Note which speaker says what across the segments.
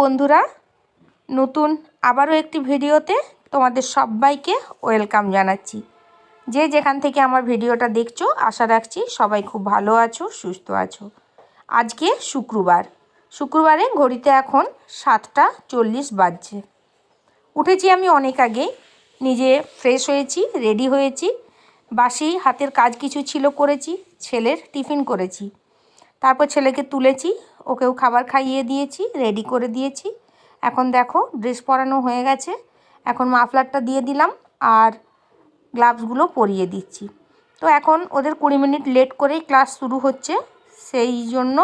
Speaker 1: বন্ধুরা, নতুন আবারও একটি ভিডিওতে তোমাদের সবাইকে ওয়েলকাম জানাচ্ছি। যে যেখান থেকে আমার ভিডিওটা দেখছ, আশা রাখছি সবাই খুব ভালো আছো, সুস্থ আছো। আজকে শুক্রবার। শুক্রবারে ঘড়িতে এখন সাতটা চল্লিশ বাজছে। উঠেছি আমি অনেক আগে, নিজে ফ্রেশ হয়েছি রেডি হয়েছি, বাসি, হাতের কাজ কিছু ছিল করেছি, ছেলের টিফিন করেছি। তারপর ছেলেকে তুলেছি, ওকেও খাবার খাইয়ে দিয়েছি রেডি করে দিয়েছি। এখন দেখো ড্রেস পরানো হয়ে গেছে। এখন মাফলারটা দিয়ে দিলাম আর গ্লাভসগুলো পরিয়ে দিচ্ছি। তো এখন ওদের কুড়ি মিনিট লেট করেই ক্লাস শুরু হচ্ছে। সেই জন্য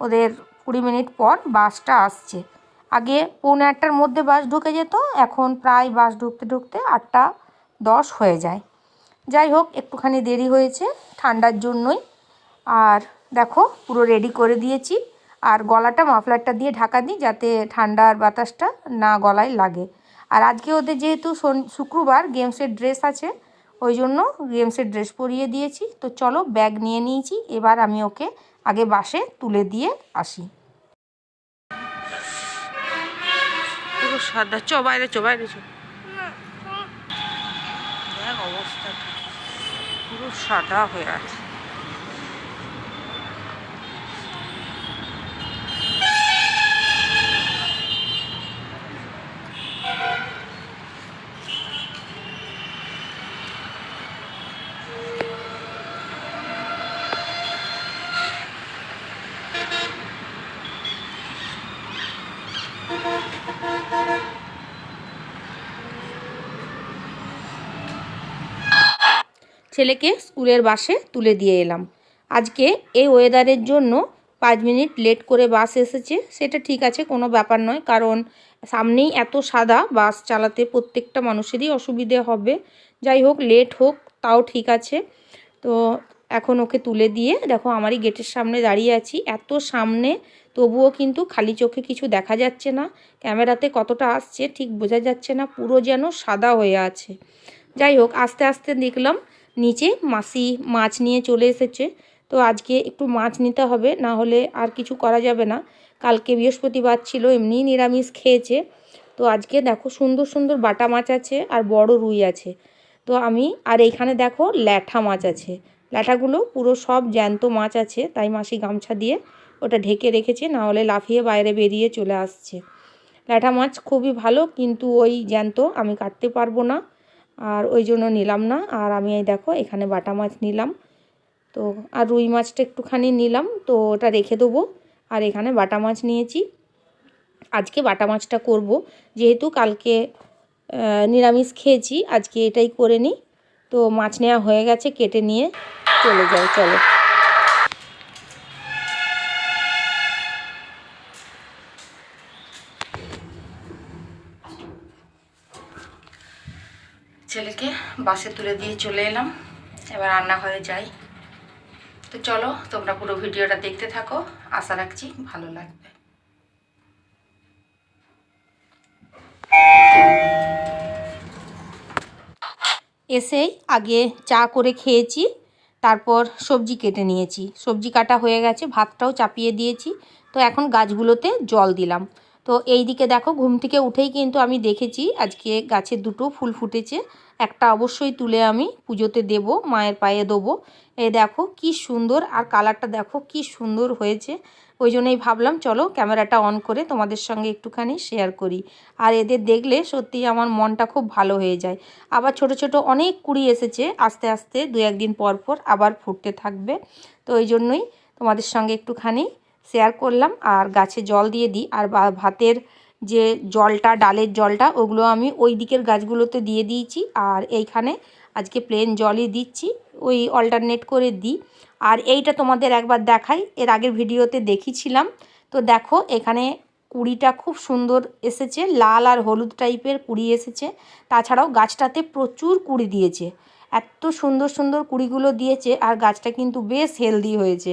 Speaker 1: ওদের কুড়ি মিনিট পর বাসটা আসছে। আগে পৌনে আটটার মধ্যে বাস ঢুকে যেত, এখন প্রায় বাস ঢুকতে ঢুকতে আটটা দশ হয়ে যায়। যাই হোক, একটুখানি দেরি হয়েছে, ঠান্ডার জন্যই। আর দেখো, পুরো রেডি করে দিয়েছি। আর গলাটা মাফলারটা দিয়ে ঢাকা দিই যাতে ঠান্ডার বাতাসটা না গলায় লাগে। আর আজকে ওদের যেহেতু শুক্রবার গেমসের ড্রেস আছে, ওই জন্য গেমসের ড্রেস পরিয়ে দিয়েছি। তো চলো ব্যাগ নিয়ে নিয়েছি, এবার আমি ওকে আগে বাসে তুলে দিয়ে আসি। সাদা, চ, বাইরে চ বাইরে চ। দেখ অবস্থাটা পুরো সাদা হয়ে আছে। ছেলেকে স্কুলের বাসে তুলে দিয়ে এলাম। আজকে এই ওয়েদারের জন্য পাঁচ মিনিট লেট করে বাস এসেছে, সেটা ঠিক আছে, কোনো ব্যাপার নয়। কারণ সামনেই এত সাদা বাস চালাতে প্রত্যেকটা মানুষেরই অসুবিধে হবে। যাই হোক, লেট হোক, তাও ঠিক আছে। তো এখন ওকে তুলে দিয়ে, দেখো আমারই গেটের সামনে দাঁড়িয়ে আছি। এত সামনে, তবুও কিন্তু খালি চোখে কিছু দেখা যাচ্ছে না। ক্যামেরাতে কতটা আসছে ঠিক বোঝা যাচ্ছে না, পুরো যেন সাদা হয়ে আছে। যাই হোক, আস্তে আস্তে দেখলাম নিচে মাসি মাছ নিয়ে চলে এসেছে। তো আজকে একটু মাছ নিতে হবে, না হলে আর কিছু করা যাবে না। কালকে বৃহস্পতিবার ছিল এমনি নিরামিষ খেয়েছে। তো আজকে দেখো সুন্দর সুন্দর বাটা মাছ আছে আর বড় রুই আছে। তো আমি, আর এইখানে দেখো ল্যাঠা মাছ আছে। ল্যাঠাগুলো পুরো সব জ্যান্ত মাছ আছে, তাই মাসি গামছা দিয়ে ওটা ঢেকে রেখেছে, না হলে লাফিয়ে বাইরে বেরিয়ে চলে আসছে। ল্যাঠা মাছ খুবই ভালো, কিন্তু ওই জ্যান্ত আমি কাটতে পারব না। আর ওই জন্য নিলাম না। আর আমি এই দেখো, এখানে বাটা মাছ নিলাম। তো, আর রুই মাছটা একটুখানি নিলাম। তো, ওটা রেখে দেবো। আর এখানে বাটা মাছ নিয়েছি। আজকে বাটা মাছটা করব। যেহেতু কালকে নিরামিষ খেয়েছি, আজকে এটাই করে নিই। তো, মাছ নেওয়া হয়ে গেছে, কেটে নিয়ে চলে যাই, চলো ছেলেকে বাসে তুলে দিয়ে চলে এলাম। এবার রান্নাঘরে যাই তো চলো, তোমরা পুরো ভিডিওটা দেখতে থাকো। আশা রাখছি ভালো লাগবে। এসেই আগে চা করে খেয়েছি, তারপর সবজি কেটে নিয়েছি। সবজি কাটা হয়ে গেছে, ভাতটাও চাপিয়ে দিয়েছি। তো এখন গাছগুলোতে জল দিলাম। তো এই দিকে দেখো, ঘুম থেকে উঠেই কিন্তু আমি দেখেছি আজকে গাছে দুটো ফুল ফুটেছে। একটা অবশ্যই তুলে আমি পুজোতে দেব, মায়ের পায়ে দেবো। এ দেখো কি সুন্দর, আর কালারটা দেখো কি সুন্দর হয়েছে। ওই জন্যই ভাবলাম, চলো ক্যামেরাটা অন করে তোমাদের সঙ্গে একটুখানি শেয়ার করি। আর এদের দেখলে সত্যিই আমার মনটা খুব ভালো হয়ে যায়। আবার ছোট ছোট অনেক কুড়ি এসেছে, আস্তে আস্তে দু একদিন পর পর আবার ফুটতে থাকবে। তো ওই জন্যই তোমাদের সঙ্গে একটুখানি শেয়ার করলাম আর গাছে জল দিয়ে দিই। আর ভাতের যে জলটা, ডালের জলটা, ওগুলো আমি ওই দিকের গাছগুলোতে দিয়ে দিয়েছি। আর এইখানে আজকে প্লেন জলই দিচ্ছি। ওই অল্টারনেট করে দিই। আর এইটা তোমাদের একবার দেখাই। এর আগের ভিডিওতে দেখিছিলাম। তো দেখো, এখানে কুড়িটা খুব সুন্দর এসেছে। লাল আর হলুদ টাইপের কুড়ি এসেছে। তাছাড়াও গাছটাতে প্রচুর কুড়ি দিয়েছে। এত সুন্দর সুন্দর কুড়িগুলো দিয়েছে। আর গাছটা কিন্তু বেশ হেলদি হয়েছে।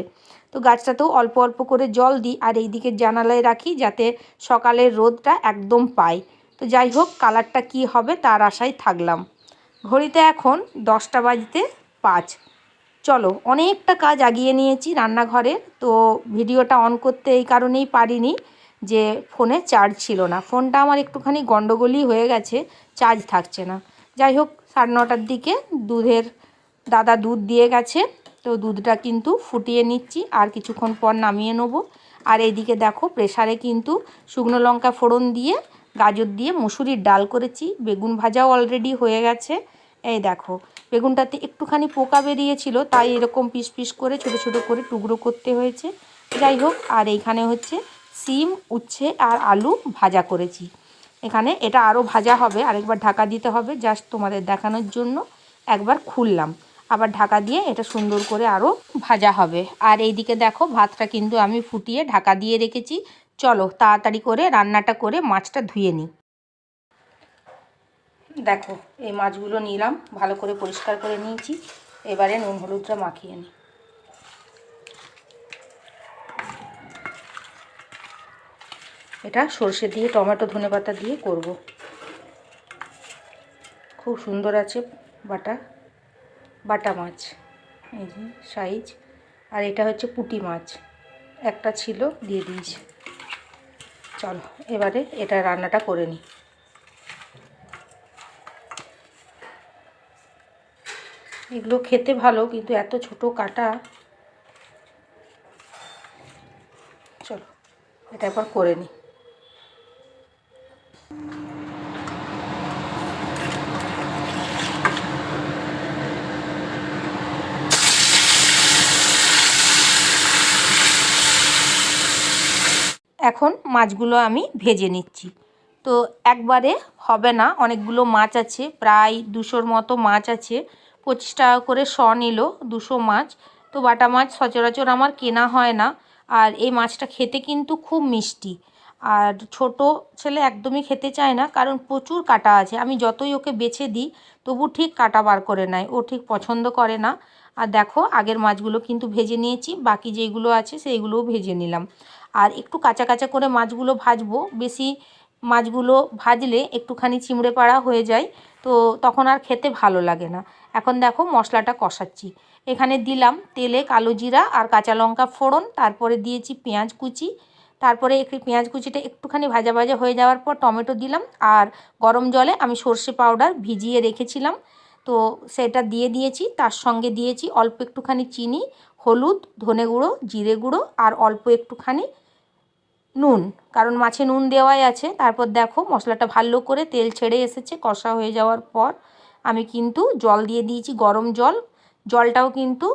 Speaker 1: তো গাছটাতেও অল্প অল্প করে জল দিই আর এই দিকে জানালায় রাখি যাতে সকালের রোদটা একদম পাই। তো যাই হোক, কালারটা কি হবে তার আশায় থাকলাম। ঘড়িতে এখন দশটা বাজতে পাঁচ। চলো, অনেকটা কাজ আগিয়ে নিয়েছি রান্নাঘরে। তো ভিডিওটা অন করতে এই কারণেই পারিনি যে ফোনে চার্জ ছিল না। ফোনটা আমার একটুখানি গন্ডগোলই হয়ে গেছে, চার্জ থাকছে না। যাই হোক, সাড়ে নটার দিকে দুধের দাদা দুধ দিয়ে গেছে। তো দুধটা কিন্তু ফুটিয়ে নিচ্ছি, আর কিছুক্ষণ পর নামিয়ে নেব। আর এইদিকে দেখো, প্রেসারে কিন্তু শুকনো লঙ্কা ফোড়ন দিয়ে, গাজর দিয়ে মুসুরির ডাল করেছি। বেগুন ভাজাও অলরেডি হয়ে গেছে। এই দেখো, বেগুনটাতে একটুখানি পোকা বেরিয়েছিল, তাই এরকম পিস পিস করে, ছোট ছোট করে টুকরো করতে হয়েছে। যাই হোক, আর এইখানে হচ্ছে সিম, উচ্ছে আর আলু ভাজা করেছি। এখানে এটা আরও ভাজা হবে, আরেকবার ঢাকা দিতে হবে, জাস্ট তোমাদের দেখানোর জন্য। একবার খুললাম। আবার ঢাকা দিয়ে এটা সুন্দর করে আরও ভাজা হবে। আর এইদিকে দেখো, ভাতটা কিন্তু আমি ফুটিয়ে ঢাকা দিয়ে রেখেছি। চলো, তাড়াতাড়ি করে রান্নাটা করে মাছটা ধুয়ে নিই। দেখো, এই মাছগুলো নিলাম, ভালো করে পরিষ্কার করে নিয়েছি। এবারে নুন হলুদটা মাখিয়ে নিই। এটা সর্ষে দিয়ে, টমেটো ধনে পাতা দিয়ে করব। খুব সুন্দর আছে বাটা। বাটা মাছ, এই যে সাইজ। আর এটা হচ্ছে পুঁটি মাছ। একটা ছিল, দিয়ে দিয়েছি। চলো, এবারে এটা রান্নাটা করে নিই। এগুলো খেতে ভালো, কিন্তু এত ছোট কাটা। চলো, এটা একবার করে নিই। এখন মাছগুলো আমি ভেজে নিচ্ছি। তো একবারে হবে না, অনেকগুলো মাছ আছে, প্রায় দুশোর মতো মাছ আছে। পঁচিশ টাকা করে শ নিল, দুশো মাছ। তো বাটা মাছ সচরাচর আমার কেনা হয় না, আর এই মাছটা খেতে কিন্তু খুব মিষ্টি। আর ছোট ছেলে একদমই খেতে চায় না, কারণ প্রচুর কাটা আছে। আমি যতই ওকে বেছে দিই, তবু ঠিক কাটা বার করে নেয়, ও ঠিক পছন্দ করে না। আর দেখো, আগের মাছগুলো কিন্তু ভেজে নিয়েছি, বাকি যেইগুলো আছে সেইগুলোও ভেজে নিলাম। আর একটু কাঁচা কাঁচা করে মাছগুলো ভাজবো। বেশি মাছগুলো ভাজলে একটুখানি চিমড়ে পাড়া হয়ে যায়, তো তখন আর খেতে ভালো লাগে না। এখন দেখো মশলাটা কষাচ্ছি। এখানে দিলাম তেলে কালো জিরা আর কাঁচা লঙ্কা ফোড়ন, তারপরে দিয়েছি পেঁয়াজ কুচি। তারপরে একটু পেঁয়াজ কুচিটা একটুখানি ভাজা ভাজা হয়ে যাওয়ার পর টমেটো দিলাম আর গরম জলে আমি সর্ষে পাউডার ভিজিয়ে রেখেছিলাম। তো সেটা দিয়ে দিয়েছি, তার সঙ্গে দিয়েছি অল্প একটুখানি চিনি, হলুদ, ধনে গুঁড়ো, জিরে গুঁড়ো আর অল্প একটুখানি নুন, কারণ মাছে নুন দেওয়াই আছে। তারপর দেখো, মশলাটা ভালো করে তেল ছেড়ে এসেছে, কষা হয়ে যাওয়ার পর। আমি কিন্তু জল দিয়ে দিয়েছি, গরম জল। জলটাও কিন্তু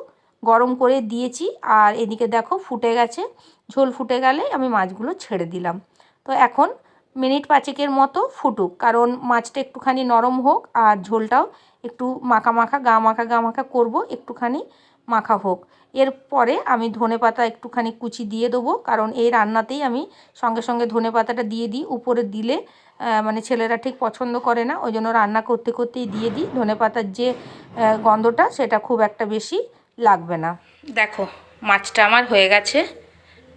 Speaker 1: গরম করে দিয়েছি, আর এদিকে দেখো ফুটে গেছে। ঝোল ফুটে গেলে আমি মাছগুলো ছেড়ে দিলাম। তো এখন মিনিট পাঁচেকের মতো ফুটুক, কারণ মাছটা একটুখানি নরম হোক, আর ঝোলটাও একটু মাখা মাখা, গা মাখা গা মাখা করব, একটুখানি মাখা হোক। এরপরে আমি ধনে পাতা একটুখানি কুচি দিয়ে দেবো কারণ এই রান্নাতেই আমি সঙ্গে সঙ্গে ধনে পাতাটা দিয়ে দিই। উপরে দিলে মানে ছেলেরা ঠিক পছন্দ করে না ওই জন্য রান্না করতে করতেই দিয়ে দিই। ধনে পাতার যে গন্ধটা সেটা খুব একটা বেশি লাগবে না। দেখো মাছটা আমার হয়ে গেছে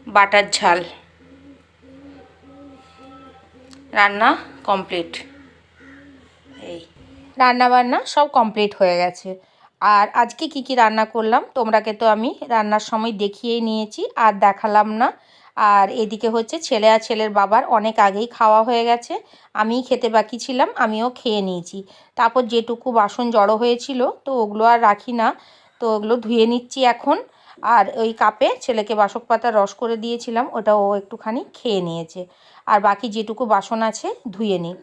Speaker 1: বাটার ঝাল। রান্না কমপ্লিট। এই। রান্না বান্না সব কমপ্লিট হয়ে গেছে। আর আজকে কি কি রান্না করলাম, তোমরাকে তো আমি রান্নার সময় দেখিয়েই নিয়েছি, আর দেখালাম না। আর এদিকে হচ্ছে ছেলে আর ছেলের বাবার অনেক আগেই খাওয়া হয়ে গেছে, আমিই খেতে বাকি ছিলাম, আমিও খেয়ে নিয়েছি। তারপর যেটুকু বাসন জড়ো হয়েছিল, তো ওগুলো আর রাখি না, তো ওগুলো ধুয়ে নিচ্ছি এখন। আর ওই কাপে ছেলেকে বাসক পাতার রস করে দিয়েছিলাম ওটা ও একটুখানি খেয়ে নিয়েছে। আর বাকি যেটুকু বাসন আছে ধুয়ে নিই।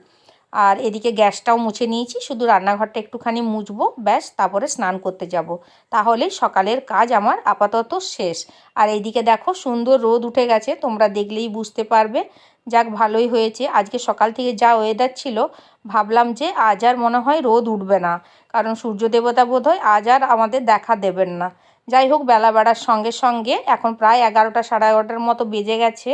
Speaker 1: আর এদিকে গ্যাসটাও মুছে নিয়েছি, শুধু রান্নাঘরটা একটুখানি মুছবো, ব্যাস, তারপরে স্নান করতে যাব। তাহলে সকালের কাজ আমার আপাতত শেষ। আর এইদিকে দেখো, সুন্দর রোদ উঠে গেছে, তোমরা দেখলেই বুঝতে পারবে। যাক, ভালোই হয়েছে। আজকে সকাল থেকে যা ওয়েদার ছিল, ভাবলাম যে আজ আর মনে হয় রোদ উঠবে না, কারণ সূর্য দেবতা বোধ হয় আজ আর আমাদের দেখা দেবেন না। যাই হোক, বেলা বাড়ার সঙ্গে সঙ্গে এখন প্রায় এগারোটা, সাড়ে এগারোটার মতো বেজে গেছে।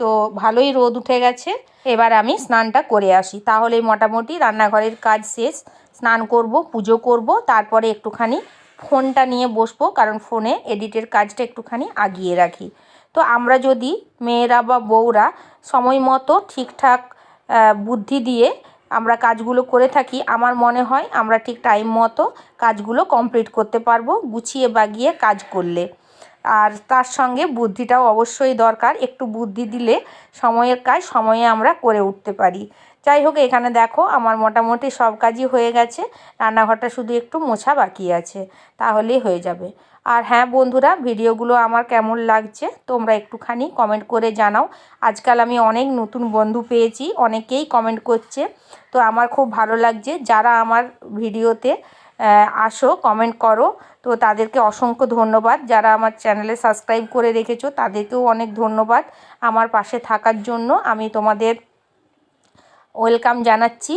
Speaker 1: তো ভালোই রোদ উঠে গেছে। এবার আমি স্নানটা করে আসি। তাহলে মোটামুটি রান্নাঘরের কাজ শেষ। স্নান করব, পুজো করব, তারপরে একটুখানি ফোনটা নিয়ে বসবো, কারণ ফোনে এডিটের কাজটা একটুখানি আগিয়ে রাখি। তো আমরা যদি মেয়েরা বা বউরা সময় মতো ঠিকঠাক বুদ্ধি দিয়ে আমরা কাজগুলো করে থাকি, আমার মনে হয় আমরা ঠিক টাইম মতো কাজগুলো কমপ্লিট করতে পারব, গুছিয়ে বাগিয়ে কাজ করলে। আর তার সঙ্গে বুদ্ধিটাও অবশ্যই দরকার। একটু বুদ্ধি দিলে সময়ের কাজ সময়ে আমরা করে উঠতে পারি। যাই হোক, এখানে দেখো আমার মোটামুটি সব কাজই হয়ে গেছে। রান্নাঘরটা শুধু একটু মোছা বাকি আছে। তাহলেই হয়ে যাবে। আর হ্যাঁ বন্ধুরা, ভিডিওগুলো আমার কেমন লাগছে তোমরা একটুখানি কমেন্ট করে জানাও। আজকাল আমি অনেক নতুন বন্ধু পেয়েছি, অনেকেই কমেন্ট করছে। তো আমার খুব ভালো লাগছে। যারা আমার ভিডিওতে আসো কমেন্ট করো। তো তাদেরকে অসংখ্য ধন্যবাদ। যারা আমার চ্যানেলে সাবস্ক্রাইব করে রেখেছো, তাদেরকেও অনেক ধন্যবাদ আমার পাশে থাকার জন্য। আমি তোমাদের ওয়েলকাম জানাচ্ছি।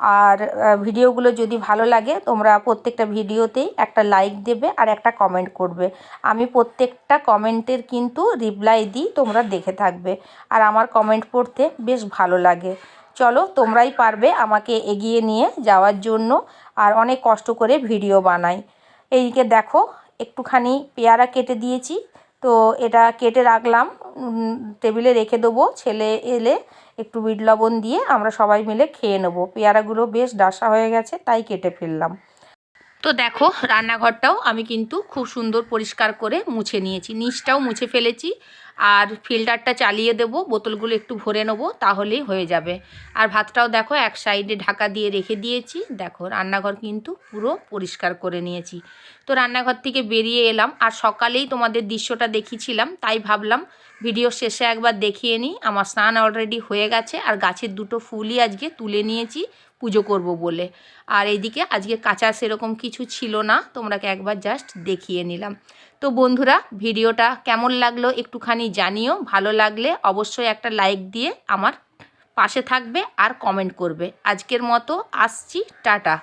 Speaker 1: আর ভিডিওগুলো যদি ভালো লাগে, তোমরা প্রত্যেকটা ভিডিওতেই একটা লাইক দেবে আর একটা কমেন্ট করবে। আমি প্রত্যেকটা কমেন্টের কিন্তু রিপ্লাই দিই, তোমরা দেখে থাকবে। আর আমার কমেন্ট পড়তে বেশ ভালো লাগে। চলো তোমরাই পারবে আমাকে এগিয়ে নিয়ে যাওয়ার জন্য আর অনেক কষ্ট করে ভিডিও বানাই। এইদিকে দেখো, একটুখানি পেয়ারা কেটে দিয়েছি। তো এটা কেটে রাখলাম টেবিলে রেখে দেবো। ছেলে এলে একটু বিট লবণ দিয়ে আমরা সবাই মিলে খেয়ে নেব। পেয়ারাগুলো বেশ ডাসা হয়ে গেছে, তাই কেটে ফেললাম। তো দেখো, রান্নাঘরটাও আমি কিন্তু খুব সুন্দর পরিষ্কার করে মুছে নিয়েছি। নিচটাও মুছে ফেলেছি আর ফিল্টারটা চালিয়ে দেব, বোতলগুলো একটু ভরে নেব, তাহলেই হয়ে যাবে। আর ভাতটাও দেখো, এক সাইডে ঢাকা দিয়ে রেখে দিয়েছি। দেখো, রান্নাঘর কিন্তু পুরো পরিষ্কার করে নিয়েছি। তো রান্নাঘর থেকে বেরিয়ে এলাম। আর সকালেই তোমাদের দৃশ্যটা দেখিয়েছিলাম, তাই ভাবলাম ভিডিও শেষে একবার দেখিয়ে নিই। আমার স্নান অলরেডি হয়ে গেছে, আর গাছের দুটো ফুলই আজকে তুলে নিয়েছি। পুজো করব বলে। আর এইদিকে আজকে কাঁচা সেরকম কিছু ছিল না, তোমরাকে একবার জাস্ট দেখিয়ে নিলাম। তো বন্ধুরা, ভিডিওটা কেমন লাগল একটুখানি জানিও, ভালো লাগলে অবশ্যই একটা লাইক দিয়ে আমার পাশে থাকবে আর কমেন্ট করবে। আজকের মতো আসছি, টাটা।